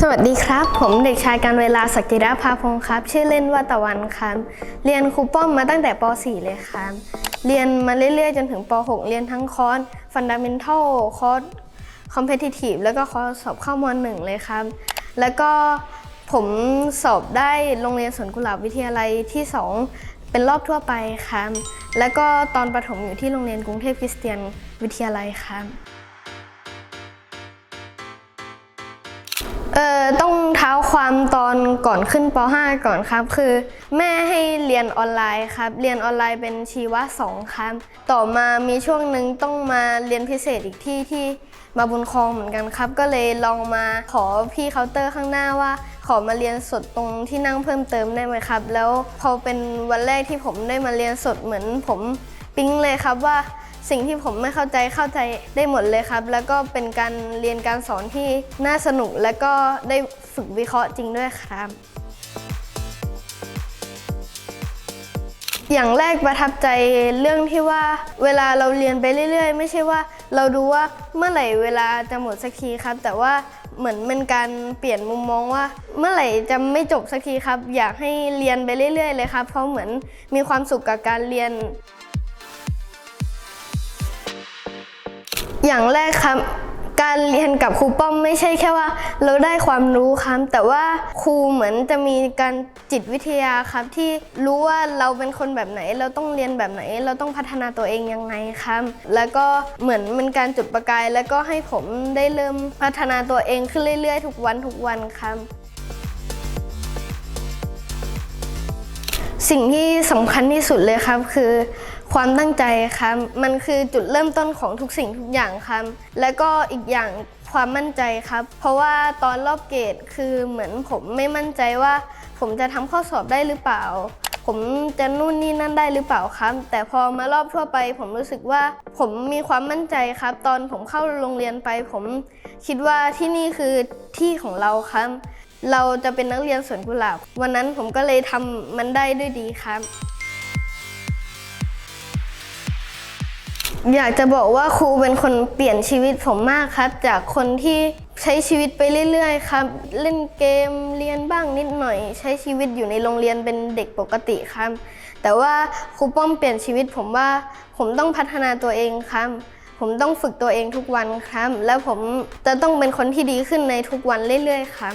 สวัสดีครับ ผมเด็กชายการเวลาศักดิระภาพงศ์ครับ ชื่อเล่นว่าตะวันครับ เรียนครูป้อมมาตั้งแต่ป .4 เลยครับ เรียนมาเรื่อยๆ จนถึงป .6 เรียนทั้งคอร์ส Fundamental คอร์ส Competitive แล้วก็คอร์สสอบเข้าม .1 เลยครับ แล้วก็ผมสอบได้โรงเรียนสวนกุหลาบวิทยาลัยที่ 2 เป็นรอบทั่วไปครับ แล้วก็ตอนประถมอยู่ที่โรงเรียนกรุงเทพคริสเตียนวิทยาลัยครับ เอ่อต้องเท้าความตอนก่อนขึ้นป .5 ก่อนครับ คือ แม่ให้เรียนออนไลน์ครับ เรียนออนไลน์เป็นชีวะ2ครับ ต่อมามีช่วงหนึ่งต้องมาเรียนพิเศษอีกที่ที่มาบุญคลองเหมือนกันครับ ก็เลยลองมาขอพี่เคาน์เตอร์ข้างหน้าว่า ขอมาเรียนสดตรงที่นั่งเพิ่มเติมได้ไหมครับ แล้วพอเป็นวันแรกที่ผมได้มาเรียนสดเหมือนผม ปิ๊งเลยครับว่าสิ่งที่ผมไม่เข้าใจเข้าใจได้หมดเลยครับ แล้วก็เป็นการเรียนการสอนที่น่าสนุก และก็ได้ฝึกวิเคราะห์จริงด้วยครับ อย่างแรกประทับใจเรื่องที่ว่าเวลาเราเรียนไปเรื่อย ๆ ไม่ใช่ว่าเราดูว่าเมื่อไหร่เวลาจะหมดสักทีครับ แต่ว่าเหมือนเป็นการเปลี่ยนมุมมองว่า เมื่อไหร่จะไม่จบสักทีครับ อยากให้เรียนไปเรื่อย ๆ เลยครับ เพราะเหมือนมีความสุขกับการเรียน อย่างแรกครับ การเรียนกับครูป้อมไม่ใช่แค่ว่า เราได้ความรู้ครับแต่ว่าครูเหมือนจะมีการจิตวิทยาครับ ที่รู้ว่าเราเป็นคนแบบไหน เราต้องเรียนแบบไหน เราต้องพัฒนาตัวเองยังไงครับ แล้วก็เหมือนเป็นการจุดประกาย แล้วก็ให้ผมได้เริ่มพัฒนาตัวเองขึ้นเรื่อยๆ ทุกวันทุกวันครับสิ่งที่สำคัญที่สุดเลยครับคือ ความตั้งใจครับ มันคือจุดเริ่มต้นของทุกสิ่งทุกอย่างครับ แล้วก็อีกอย่างความมั่นใจครับ เพราะว่าตอนรอบเกรดคือเหมือนผมไม่มั่นใจว่า ผมจะทำข้อสอบได้หรือเปล่า ผมจะนู่นนี่นั่นได้หรือเปล่าครับ แต่พอมารอบทั่วไป ผมรู้สึกว่าผมมีความมั่นใจครับ ตอนผมเข้าโรงเรียนไป ผมคิดว่าที่นี่คือที่ของเราครับ เราจะเป็นนักเรียนสวนกุหลาบ วันนั้นผมก็เลยทำมันได้ด้วยดีครับ อยากจะบอกว่าครูเป็นคนเปลี่ยนชีวิตผมมากครับ จากคนที่ใช้ชีวิตไปเรื่อยๆครับ เล่นเกมเรียนบ้างนิดหน่อย ใช้ชีวิตอยู่ในโรงเรียนเป็นเด็กปกติครับ แต่ว่าครูป้อมเปลี่ยนชีวิตผมว่าผมต้องพัฒนาตัวเองครับ ผมต้องฝึกตัวเองทุกวันครับ แล้วผมจะต้องเป็นคนที่ดีขึ้นในทุกวันเรื่อยๆครับ